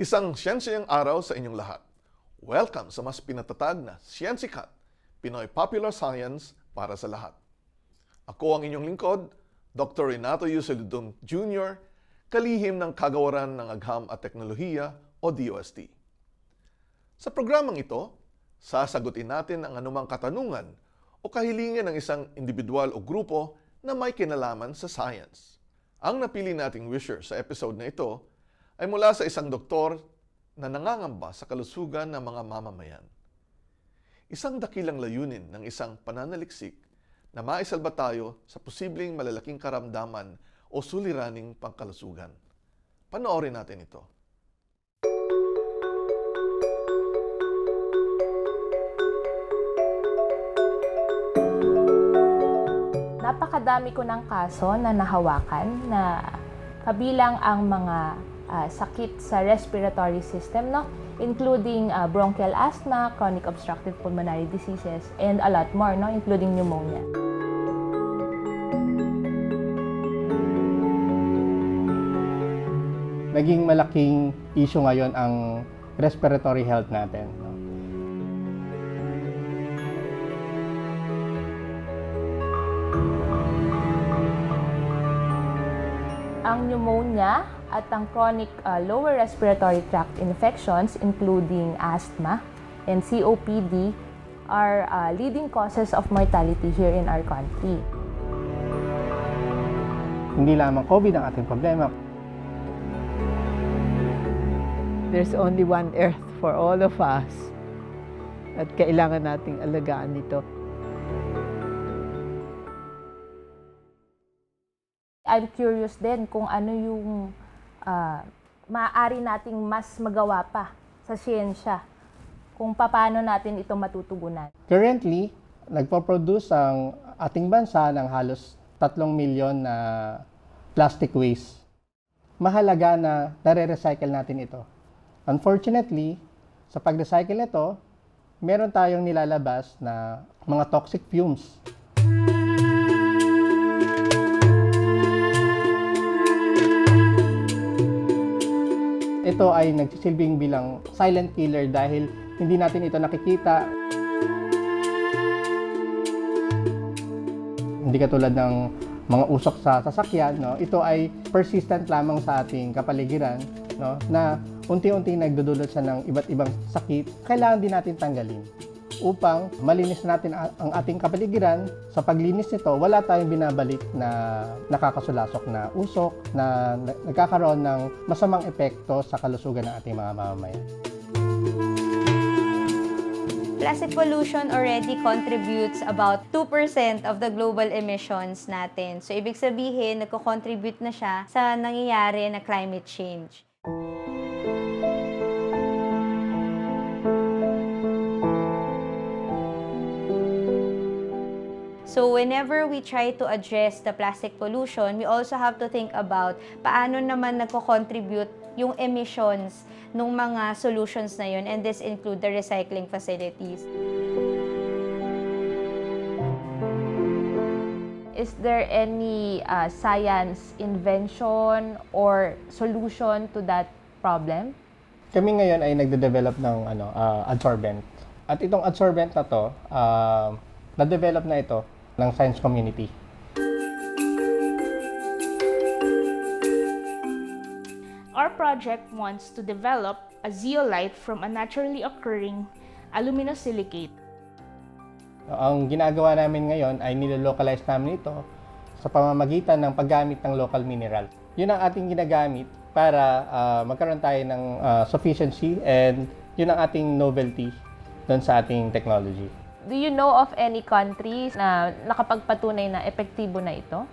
Isang siyensiyang araw sa inyong lahat. Welcome sa mas pinatatag na Siyensikat, Pinoy Popular Science para sa lahat. Ako ang inyong lingkod, Dr. Renato Yuseludong Jr., kalihim ng Kagawaran ng Agham at Teknolohiya o DOST. Sa programang ito, sasagutin natin ang anumang katanungan o kahilingan ng isang individual o grupo na may kinalaman sa science. Ang napili nating wisher sa episode na ito ay mula sa isang doktor na nangangamba sa kalusugan ng mga mamamayan. Isang dakilang layunin ng isang pananaliksik na maisalba tayo sa posibleng malalaking karamdaman o suliraning pangkalusugan. Panoorin natin ito. Napakadami ko ng kaso na nahawakan na kabilang ang mga ah, sakit sa respiratory system, no? including ah, bronchial asthma, chronic obstructive pulmonary diseases, and a lot more, no? including pneumonia. naging malaking issue ngayon ang respiratory health natin. no? Ang pneumonia at ang chronic ah, lower respiratory tract infections, including asthma and COPD, are ah, leading causes of mortality here in our country. Hindi lamang COVID ang ating problema, There's only one earth for all of us. At kailangan nating alagaan ito. I'm curious din kung ano yung ah, maaari nating mas magawa pa sa siyensya. Kung paano natin ito matutugunan. Currently, nagpo-produce ang ating bansa ng halos 3 milyon na plastic waste. Mahalaga na nare-recycle natin ito. Unfortunately, sa pag-recycle nito, meron tayong nilalabas na mga toxic fumes. Ito ay nagsisilbing bilang silent killer dahil hindi natin ito nakikita hindi katulad ng mga usok sa sasakyan, no? Ito ay persistent lamang sa ating kapaligiran, no? Na unti-unti nagdudulot siya ng iba't ibang sakit. Kailangan din natin tanggalin upang malinis natin ang ating kapaligiran. Sa paglinis nito, wala tayong binabalik na nakakasulasok na usok na na- nagkakaroon ng masamang epekto sa kalusugan ng ating mga mamamayan. Plastic pollution already contributes about 2% of the global emissions natin. So, ibig sabihin, nagko-contribute na siya sa nangyayari na climate change. So, whenever we try to address the plastic pollution, we also have to think about paano naman nagko-contribute yung emissions ng mga solutions na yun, and this include the recycling facilities. Is there any ah, science invention or solution to that problem? Kami ngayon ay nagde-develop ng ano, ah, adsorbent. At itong adsorbent na to, ah, na-develop na ito ng science community. Our project wants to develop a zeolite from a naturally occurring aluminosilicate. Ang ginagawa namin ngayon ay nilolocalize namin ito sa pamamagitan ng paggamit ng local mineral. Yun ang ating ginagamit para ah, magkaroon tayo ng ah, sufficiency and yun ang ating novelty doon sa ating technology. Do you know of any countries na nakapagpatunay na epektibo na ito?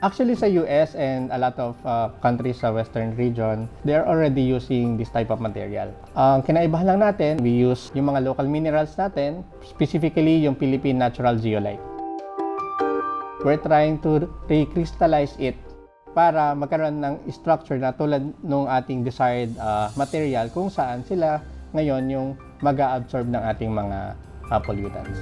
Actually, sa US and a lot of uh, countries sa western region, they're already using this type of material. Ang kinaibahan lang natin, we use yung mga local minerals natin, specifically yung Philippine Natural Zeolite. We're trying to recrystallize it para magkaroon ng structure na tulad ng ating desired uh, material kung saan sila ngayon yung mag absorb ng ating mga uh, pollutants.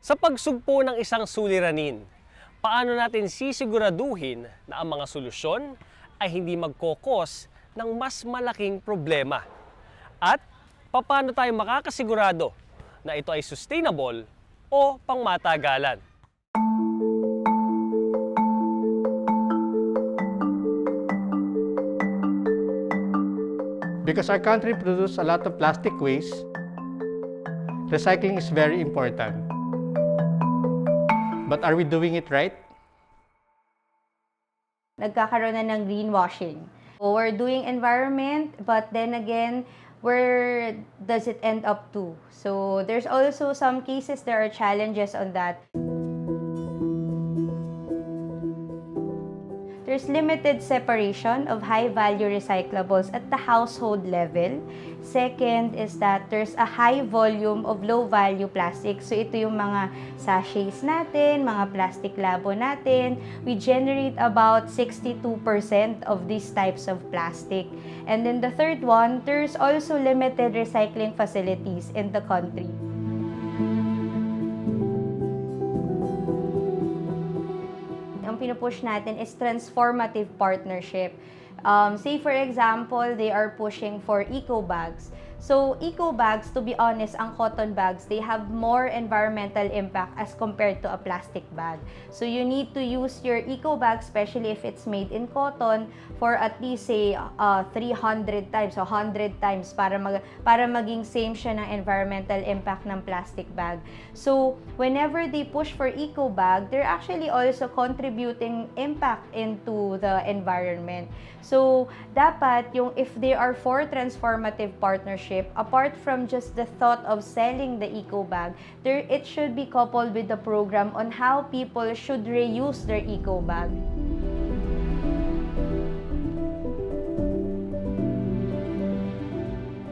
Sa pagsugpo ng isang suliranin, paano natin sisiguraduhin na ang mga solusyon ay hindi magkokos ng mas malaking problema? At paano tayo makakasigurado na ito ay sustainable o pangmatagalan? Because our country produces a lot of plastic waste, recycling is very important. But are we doing it right? nagkakaroon na ng greenwashing. We're doing environment, but then again, where does it end up to? So there's also some cases there are challenges on that. There's limited separation of high-value recyclables at the household level. Second is that there's a high volume of low-value plastics. So ito yung mga sachets natin, mga plastic labo natin. We generate about 62% of these types of plastic. And then the third one, there's also limited recycling facilities in the country. Pinupush natin is transformative partnership. Um, say for example, they are pushing for eco bags. So eco bags, to be honest, ang cotton bags, they have more environmental impact as compared to a plastic bag. So you need to use your eco bag, especially if it's made in cotton, for at least say uh, 300 times o 100 times para mag para maging same siya ng environmental impact ng plastic bag. So whenever they push for eco bag, they're actually also contributing impact into the environment. So dapat yung if they are for transformative partnership, apart from just the thought of selling the eco bag, there it should be coupled with the program on how people should reuse their eco bag.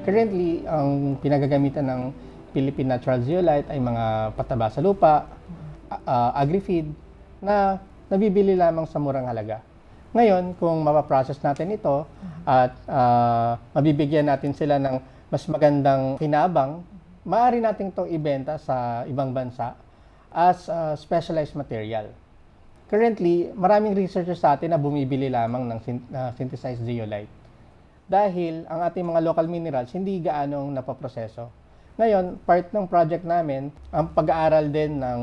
Currently, ang pinagagamitan ng Philippine Natural Zeolite ay mga pataba sa lupa, uh, agri-feed, na nabibili lamang sa murang halaga. Ngayon, kung mapaprocess natin ito at ah, mabibigyan natin sila ng mas magandang kinabang, maaari natin itong ibenta sa ibang bansa as ah, specialized material. Currently, maraming researchers sa atin na bumibili lamang ng syn- synthesized zeolite dahil ang ating mga local minerals hindi gaanong napaproseso. Ngayon, part ng project namin, ang pag-aaral din ng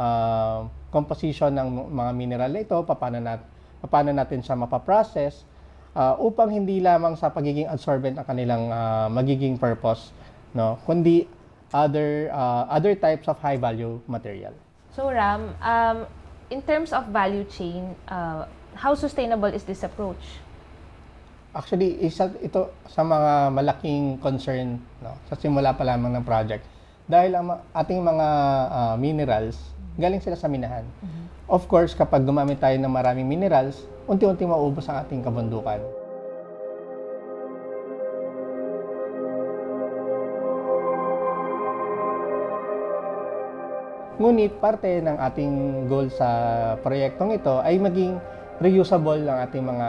ah, composition ng mga mineral na ito, paano, nat, paano natin siya mapaprocess, ah, upang hindi lamang sa pagiging absorbent ang kanilang ah, magiging purpose, no? kundi other, ah, other types of high value material. So Ram, um, in terms of value chain, uh, how sustainable is this approach? Actually, isa ito sa mga malaking concern no, sa simula pa lamang ng project. Dahil ang ating mga ah, minerals, galing sila sa minahan. Of course, kapag gumamit tayo ng maraming minerals, unti-unti maubos ang ating kabundukan. Ngunit parte ng ating goal sa proyektong ito ay maging reusable ang ating mga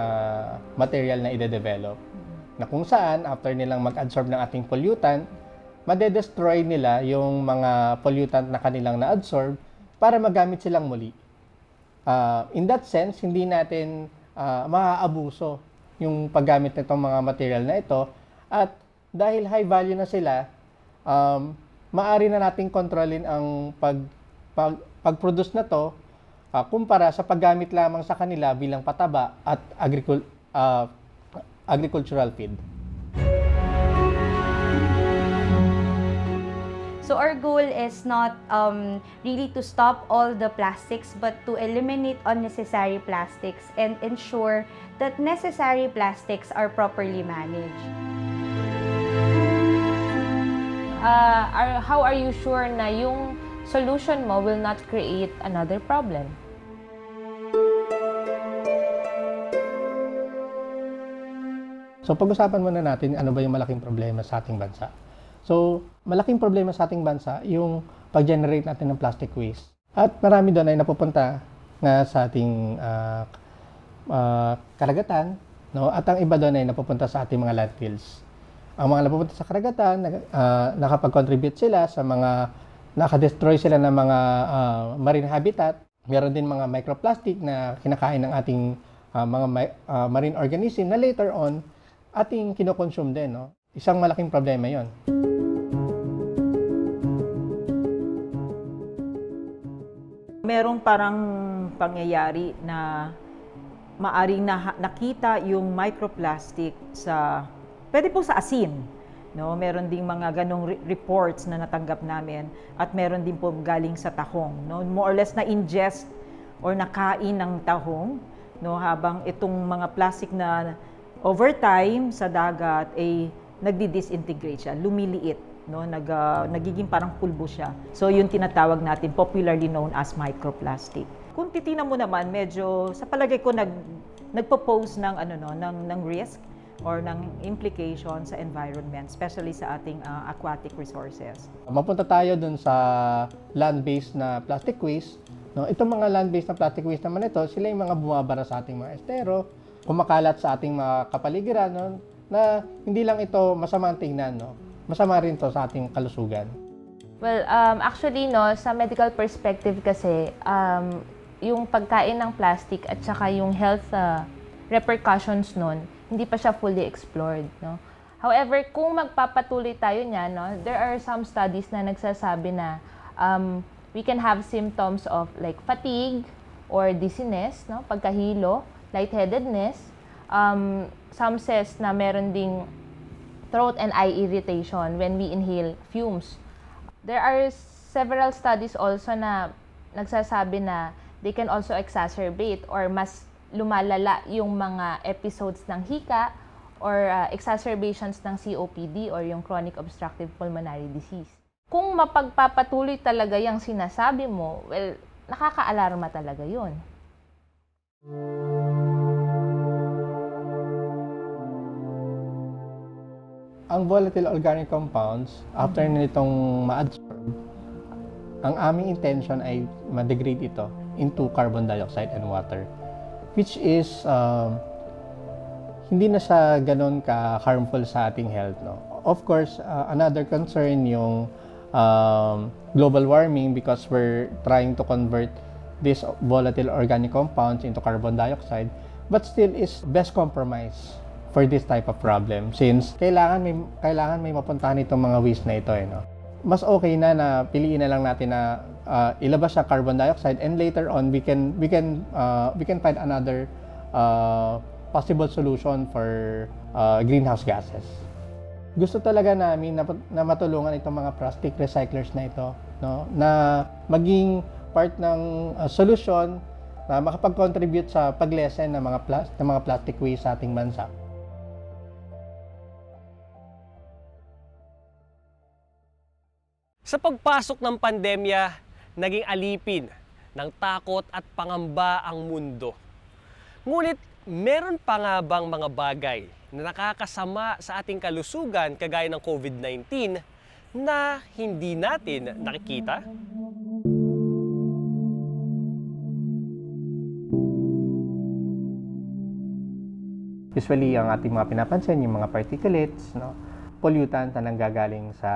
material na ide-develop. Na kung saan, after nilang mag-absorb ng ating pollutant, madedestroy nila yung mga pollutant na kanilang na-absorb para magamit silang muli. Ah, in that sense, hindi natin uh, maaabuso yung paggamit nitong mga material na ito at dahil high value na sila, um, maari na nating kontrolin ang pag, pag, pag-produce na to ah, kumpara sa paggamit lamang sa kanila bilang pataba at agricul- ah, agricultural feed. So our goal is not um, really to stop all the plastics, but to eliminate unnecessary plastics and ensure that necessary plastics are properly managed. Uh, are, how are you sure na yung solution mo will not create another problem? So pag-usapan muna natin ano ba yung malaking problema sa ating bansa. So malaking problema sa ating bansa yung pag-generate natin ng plastic waste. At marami doon ay napupunta nga sa ating ah, ah, karagatan, no? At ang iba doon ay napupunta sa ating mga landfills. Ang mga napupunta sa karagatan, ah, nakapag-contribute sila sa mga nakadestroy sila ng mga ah, marine habitat. Meron din mga microplastic na kinakain ng ating ah, mga ah, marine organism na later on ating kinokonsume din. No? Isang malaking problema yon. Merong parang pangyayari na maaring na, nakita yung microplastic sa, pwede po sa asin. No, meron ding mga ganong re- reports na natanggap namin at meron din po galing sa tahong. No, more or less na ingest or nakain ng tahong no habang itong mga plastic na over time sa dagat ay nagdi-disintegrate siya, lumiliit no nag ah, nagiging parang pulbo siya. So yun tinatawag natin popularly known as microplastic. Kung titingnan mo naman medyo sa palagay ko nag nagpo-pose ng ano no ng ng risk or ng implication sa environment, especially sa ating ah, aquatic resources. Mapunta tayo dun sa land-based na plastic waste. No, itong mga land-based na plastic waste naman ito, sila yung mga bumabara sa ating mga estero, kumakalat sa ating mga kapaligiran, no, na hindi lang ito masama ang tingnan, no? Masama rin to sa ating kalusugan. Well, um, actually, no, sa medical perspective kasi, um, yung pagkain ng plastic at saka yung health uh, repercussions nun, hindi pa siya fully explored. No? However, kung magpapatuloy tayo niya, no, there are some studies na nagsasabi na um, we can have symptoms of like fatigue or dizziness, no, pagkahilo, lightheadedness. Um, some says na meron ding throat and eye irritation when we inhale fumes. There are several studies also na nagsasabi na they can also exacerbate or mas lumalala yung mga episodes ng hika or uh, exacerbations ng COPD or yung chronic obstructive pulmonary disease. Kung mapagpapatuloy talaga yung sinasabi mo, well, nakaka-alarma talaga yun. Ang volatile organic compounds, after nitong ma-absorb, ang aming intention ay ma-degrade ito into carbon dioxide and water. Which is, um, hindi na siya ganun ka-harmful sa ating health. No? Of course, uh, another concern yung um, global warming because we're trying to convert these volatile organic compounds into carbon dioxide but still is best compromise for this type of problem since kailangan may kailangan may mapuntahan itong mga waste na ito eh no. Mas okay na na piliin na lang natin na uh, ilabas sa carbon dioxide and later on we can we can uh, we can find another uh, possible solution for uh, greenhouse gases. Gusto talaga namin na, na matulungan itong mga plastic recyclers na ito no na maging part ng uh, solution na makapag-contribute sa paglesen ng mga plas- ng mga plastic waste sa ating bansa. Sa pagpasok ng pandemya, naging alipin ng takot at pangamba ang mundo. Ngunit meron pa nga bang mga bagay na nakakasama sa ating kalusugan kagaya ng COVID-19 na hindi natin nakikita? Usually, ang ating mga pinapansin, yung mga particulates, no, pollutants na nanggagaling sa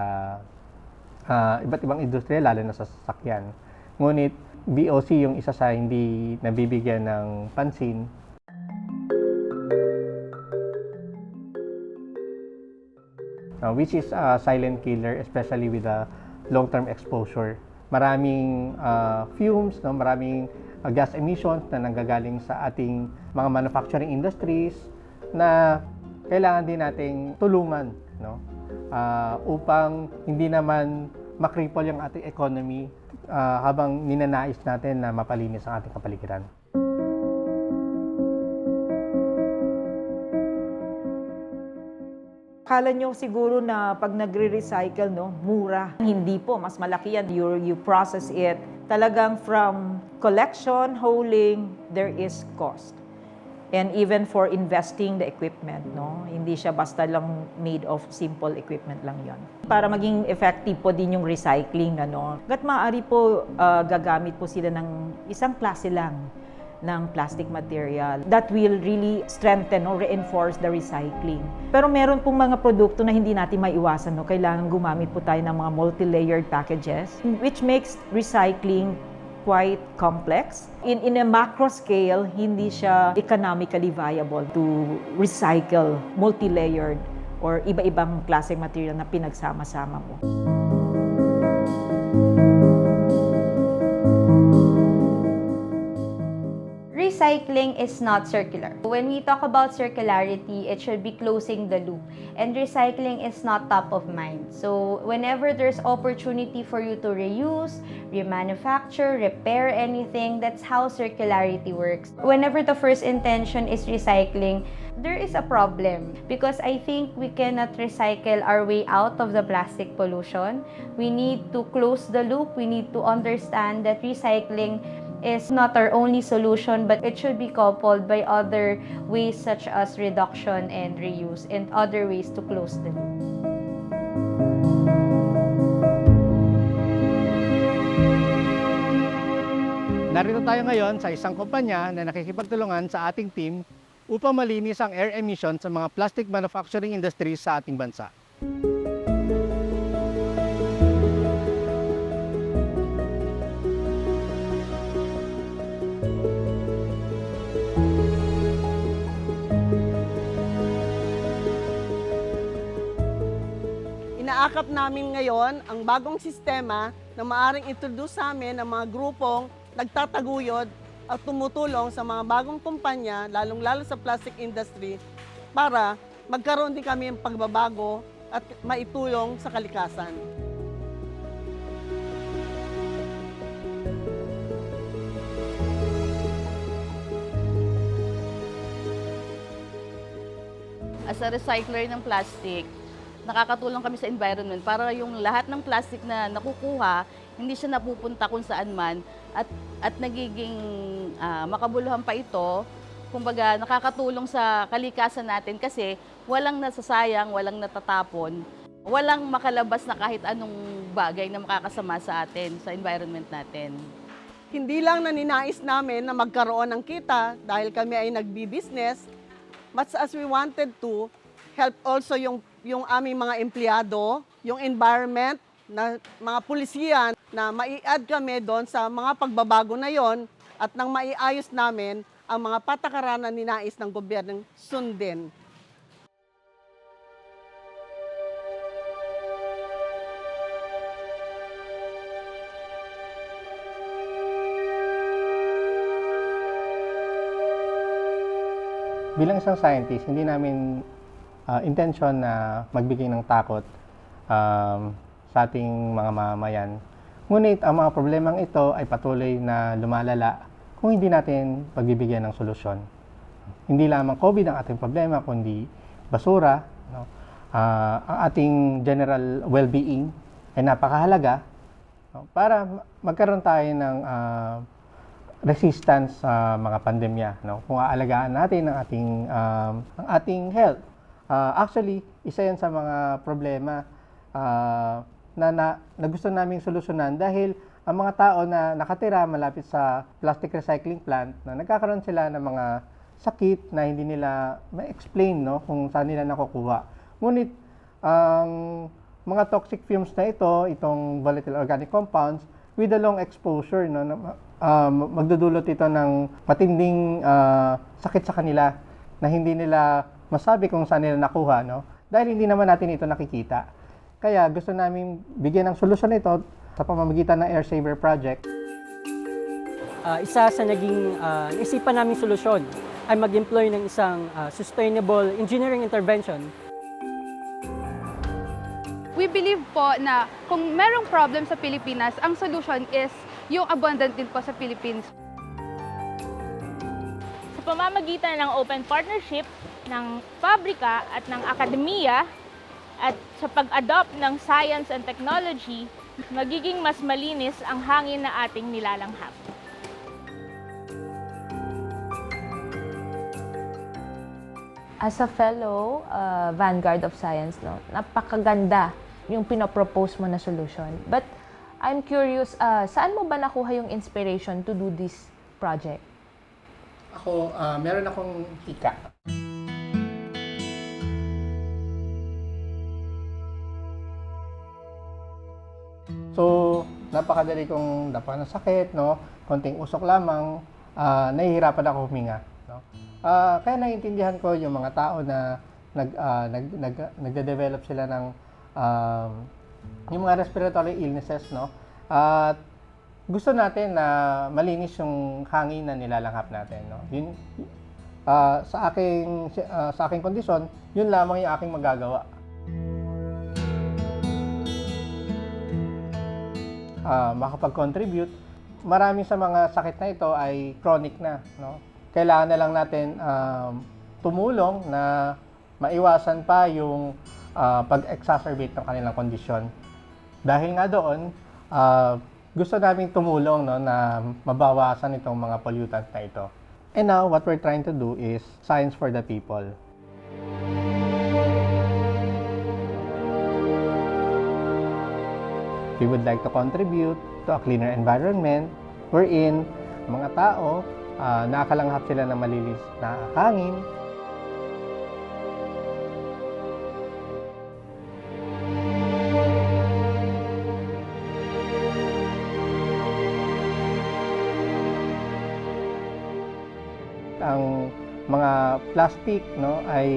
ah, iba't ibang industriya, lalo na sa sasakyan. Ngunit, BOC yung isa sa hindi nabibigyan ng pansin. Uh, which is a silent killer, especially with a long-term exposure. Maraming ah, fumes, no, maraming ah, gas emissions na nanggagaling sa ating mga manufacturing industries na kailangan din nating tulungan no Ah, upang hindi naman makripol yung ating economy ah, habang ninanais natin na mapalinis ang ating kapaligiran. Akala nyo siguro na pag nagre-recycle, no, mura. Hindi po, mas malaki yan. You, you process it. Talagang from collection, hauling, there is cost. And even for investing the equipment, no, hindi siya basta lang made of simple equipment lang yon. Para maging effective po din yung recycling, ano, gat maaari po ah, gagamit po sila ng isang klase lang ng plastic material that will really strengthen or reinforce the recycling. Pero meron pong mga produkto na hindi natin maiwasan. No? Kailangan gumamit po tayo ng mga multi-layered packages which makes recycling quite complex. In, in a macro scale, hindi siya economically viable to recycle multi-layered or iba-ibang klaseng material na pinagsama-sama mo. Recycling is not circular. When we talk about circularity, it should be closing the loop. And recycling is not top of mind. So, whenever there's opportunity for you to reuse, remanufacture, repair anything, that's how circularity works. Whenever the first intention is recycling, there is a problem because I think we cannot recycle our way out of the plastic pollution. We need to close the loop. We need to understand that recycling is not our only solution, but it should be coupled by other ways such as reduction and reuse and other ways to close the loop. Narito tayo ngayon sa isang kumpanya na nakikipagtulungan sa ating team upang malinis ang air emission sa mga plastic manufacturing industries sa ating bansa. Inaakap namin ngayon ang bagong sistema na maaring introduce sa amin ng mga grupong nagtataguyod at tumutulong sa mga bagong kumpanya, lalong-lalo sa plastic industry, para magkaroon din kami ng pagbabago at maitulong sa kalikasan. as a recycler ng plastic, nakakatulong kami sa environment para yung lahat ng plastic na nakukuha, hindi siya napupunta kung saan man at, at nagiging ah, makabuluhan pa ito. Kumbaga, nakakatulong sa kalikasan natin kasi walang nasasayang, walang natatapon, walang makalabas na kahit anong bagay na makakasama sa atin, sa environment natin. Hindi lang na ninais namin na magkaroon ng kita dahil kami ay nagbi-business, but as we wanted to help also yung, yung aming mga empleyado, yung environment, na mga pulisiyan na mai-add kami doon sa mga pagbabago na yon at nang maiayos namin ang mga patakaran na ninais ng gobyernong sundin. Bilang isang scientist, hindi namin ah, intention na magbigay ng takot um, sa ating mga mamamayan. Ngunit ang mga problemang ito ay patuloy na lumalala kung hindi natin pagbibigyan ng solusyon. Hindi lamang COVID ang ating problema, kundi basura, no? Ah, ang ating general well-being ay napakahalaga no? para ma- magkaroon tayo ng ah, resistance sa mga pandemya no kung aalagaan natin ang ating um, ang ating health Ah, actually isa yan sa mga problema ah, na, na, na gusto naming solusyonan dahil ang mga tao na nakatira malapit sa plastic recycling plant na nagkakaroon sila ng mga sakit na hindi nila ma-explain no kung saan nila nakukuha. Ngunit ang mga toxic fumes na ito itong volatile organic compounds with a long exposure no na, um, magdudulot ito ng matinding ah, sakit sa kanila na hindi nila masabi kung saan nila nakuha no? Dahil hindi naman natin ito nakikita. Kaya gusto namin bigyan ng solusyon ito sa pamamagitan ng Air Saver Project. Ah, isa sa naging ah, isipan namin solusyon ay mag-employ ng isang ah, sustainable engineering intervention. We believe po na kung merong problem sa Pilipinas, ang solution is yung abundant din po sa Philippines. Sa pamamagitan ng open partnership ng pabrika at ng akademiya at sa pag-adopt ng science and technology, magiging mas malinis ang hangin na ating nilalanghap. As a fellow uh, vanguard of science, no, napakaganda yung pinopropose mo na solution. But I'm curious, uh, saan mo ba nakuha yung inspiration to do this project? Ako, ah, meron akong tika. So, napakadali kong dapa ng sakit, no? Konting usok lamang, ah, nahihirapan ako huminga, no? Ah, kaya naiintindihan ko yung mga tao na nag, ah, nag, nag, nagde-develop sila ng um, yung mga respiratory illnesses, no? At gusto natin na malinis yung hangin na nilalanghap natin, no? Yun, ah, sa aking ah, sa aking kondisyon, yun lamang yung aking magagawa. Ah, makapag-contribute. Marami sa mga sakit na ito ay chronic na. No? Kailangan na lang natin um, tumulong na maiwasan pa yung ah, pag-exacerbate ng kanilang kondisyon. Dahil nga doon, ah, gusto namin tumulong no, na mabawasan itong mga pollutants na ito. And now, what we're trying to do is science for the people. We would like to contribute to a cleaner environment wherein mga tao uh, nakakalanghap sila ng malinis na hangin. Ang mga plastic no ay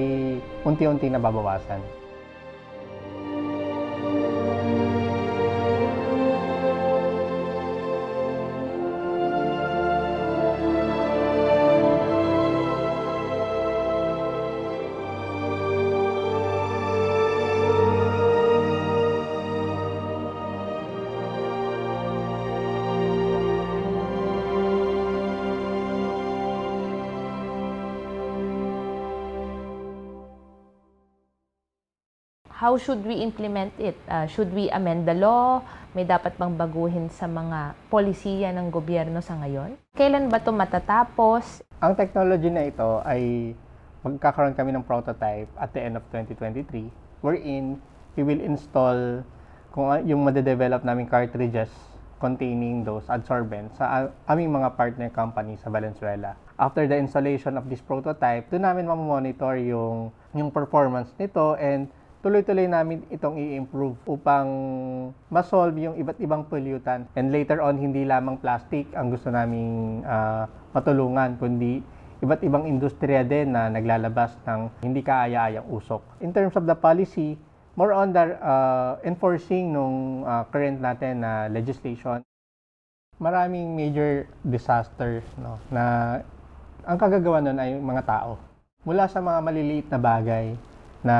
unti-unti nababawasan. How should we implement it? Uh, should we amend the law? May dapat bang baguhin sa mga polisiya ng gobyerno sa ngayon? Kailan ba ito matatapos? Ang technology na ito ay magkakaroon kami ng prototype at the end of 2023 wherein we will install kung yung madedevelop naming cartridges containing those adsorbents sa aming mga partner company sa Valenzuela. After the installation of this prototype, doon namin mamonitor yung, yung performance nito and tuloy-tuloy namin itong i-improve upang ma-solve yung iba't ibang pollutant. And later on, hindi lamang plastic ang gusto naming ah, matulungan, kundi iba't ibang industriya din na naglalabas ng hindi kaaya-ayang usok. In terms of the policy, more on the uh, enforcing nung uh, current natin na legislation. Maraming major disaster no, na ang kagagawa nun ay mga tao. Mula sa mga maliliit na bagay na,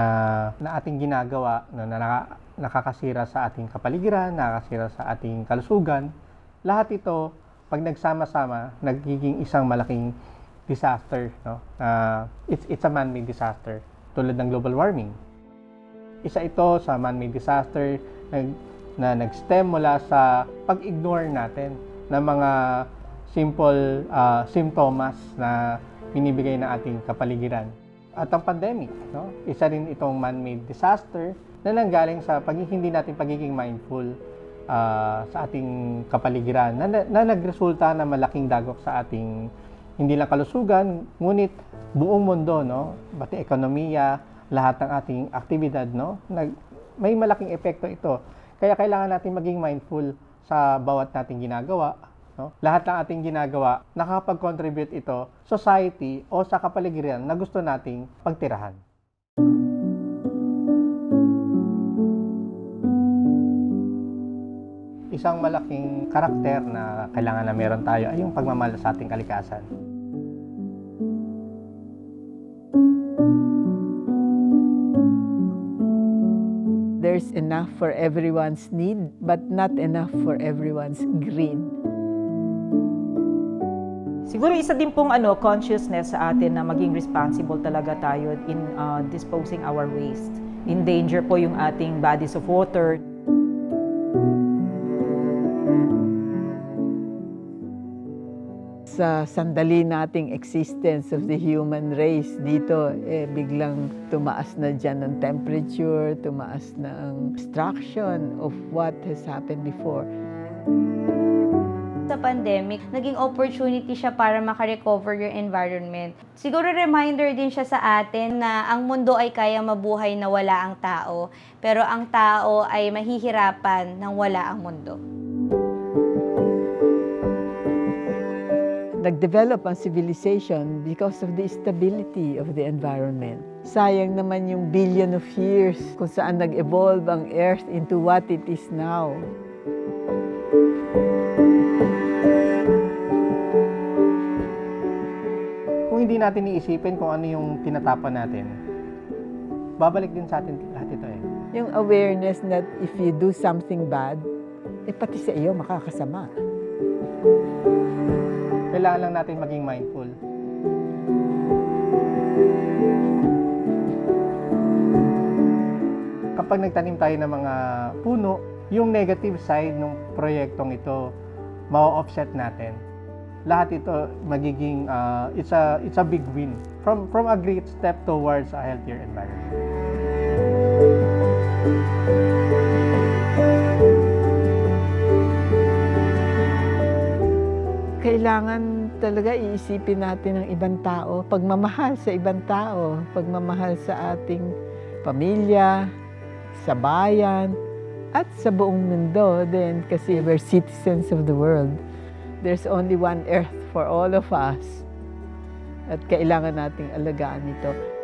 na ating ginagawa no, na naka, nakakasira sa ating kapaligiran, nakakasira sa ating kalusugan, lahat ito, pag nagsama-sama, nagiging isang malaking disaster. No? Uh, it's, it's a man-made disaster, tulad ng global warming. Isa ito sa man-made disaster nag, na nag-stem mula sa pag-ignore natin ng mga simple uh, simptomas na binibigay ng ating kapaligiran. At ang pandemic, no? isa rin itong man-made disaster na nanggaling sa pag hindi natin pagiging mindful uh, sa ating kapaligiran na, na, na nagresulta na malaking dagok sa ating hindi lang kalusugan, ngunit buong mundo, no? Pati ekonomiya, lahat ng ating aktibidad, no? Nag, may malaking epekto ito. Kaya kailangan natin maging mindful sa bawat nating ginagawa. No? Lahat ng ating ginagawa, nakakapag-contribute ito society o sa kapaligiran na gusto nating pagtirahan. Isang malaking karakter na kailangan na meron tayo ay yung pagmamahal sa ating kalikasan. There's enough for everyone's need, but not enough for everyone's greed. Siguro isa din pong ano, consciousness sa atin na maging responsible talaga tayo in uh, disposing our waste. In danger po yung ating bodies of water. Sa sandali nating existence of the human race dito, eh, biglang tumaas na dyan ang temperature, tumaas na ang destruction of what has happened before. Sa pandemic, naging opportunity siya para makarecover your environment. Siguro reminder din siya sa atin na ang mundo ay kaya mabuhay na wala ang tao, pero ang tao ay mahihirapan nang wala ang mundo. Nag-develop ang civilization because of the stability of the environment. Sayang naman yung billion of years kung saan nag-evolve ang Earth into what it is now. Kung hindi natin iisipin kung ano yung tinatapan natin, babalik din sa atin lahat ito eh. Yung awareness that if you do something bad, eh pati sa iyo makakasama. Kailangan lang natin maging mindful. Kapag nagtanim tayo ng mga puno, yung negative side ng proyektong ito, ma-offset natin. Lahat ito magiging uh, it's a it's a big win from from a great step towards a healthier environment. Kailangan talaga iisipin natin ang ibang tao, pagmamahal sa ibang tao, pagmamahal sa ating pamilya, sa bayan, at sa buong mundo din kasi we're citizens of the world. There's only one earth for all of us. At kailangan nating alagaan ito.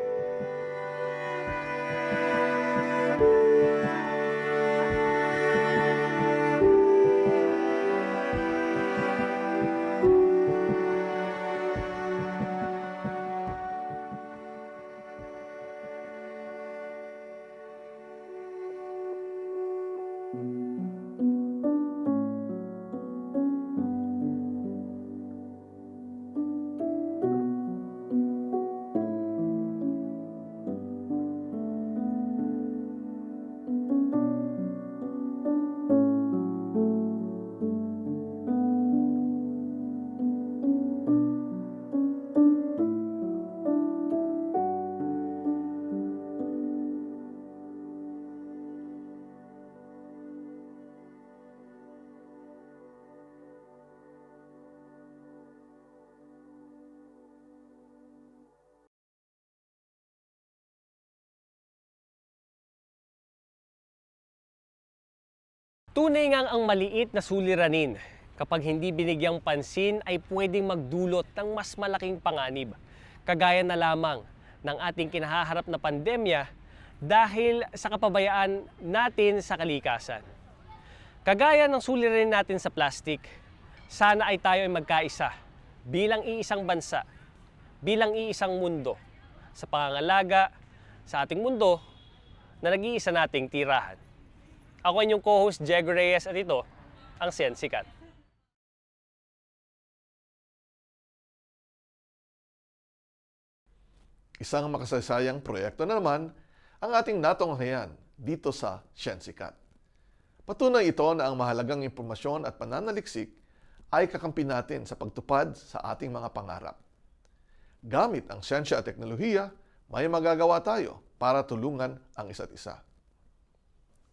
Tunay ngang ang maliit na suliranin kapag hindi binigyang pansin ay pwedeng magdulot ng mas malaking panganib. Kagaya na lamang ng ating kinahaharap na pandemya dahil sa kapabayaan natin sa kalikasan. Kagaya ng suliranin natin sa plastic, sana ay tayo ay magkaisa bilang iisang bansa, bilang iisang mundo sa pangangalaga sa ating mundo na nag-iisa nating tirahan. Ako ang inyong co-host, Diego Reyes, at ito, ang Sikat. Isang makasaysayang proyekto na naman ang ating natunghayan dito sa Siyensikat. Patunay ito na ang mahalagang impormasyon at pananaliksik ay kakampi natin sa pagtupad sa ating mga pangarap. Gamit ang siyensya at teknolohiya, may magagawa tayo para tulungan ang isa't isa.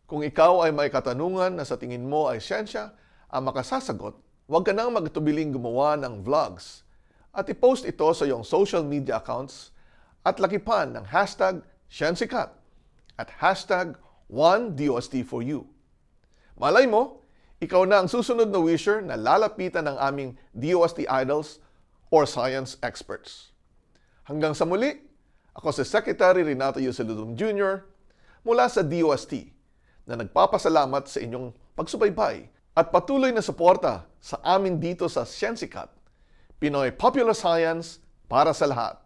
Kung ikaw ay may katanungan na sa tingin mo ay siyensya ang makasasagot, huwag ka nang magtubiling gumawa ng vlogs at i-post ito sa iyong social media accounts at lakipan ng hashtag Syensikat at hashtag OneDOST4U. Malay mo, ikaw na ang susunod na wisher na lalapitan ng aming DOST idols or science experts. Hanggang sa muli, ako si Secretary Renato Yusiludum Jr. mula sa DOST na nagpapasalamat sa inyong pagsubaybay at patuloy na suporta sa amin dito sa Syensikat, Pinoy Popular Science para sa lahat.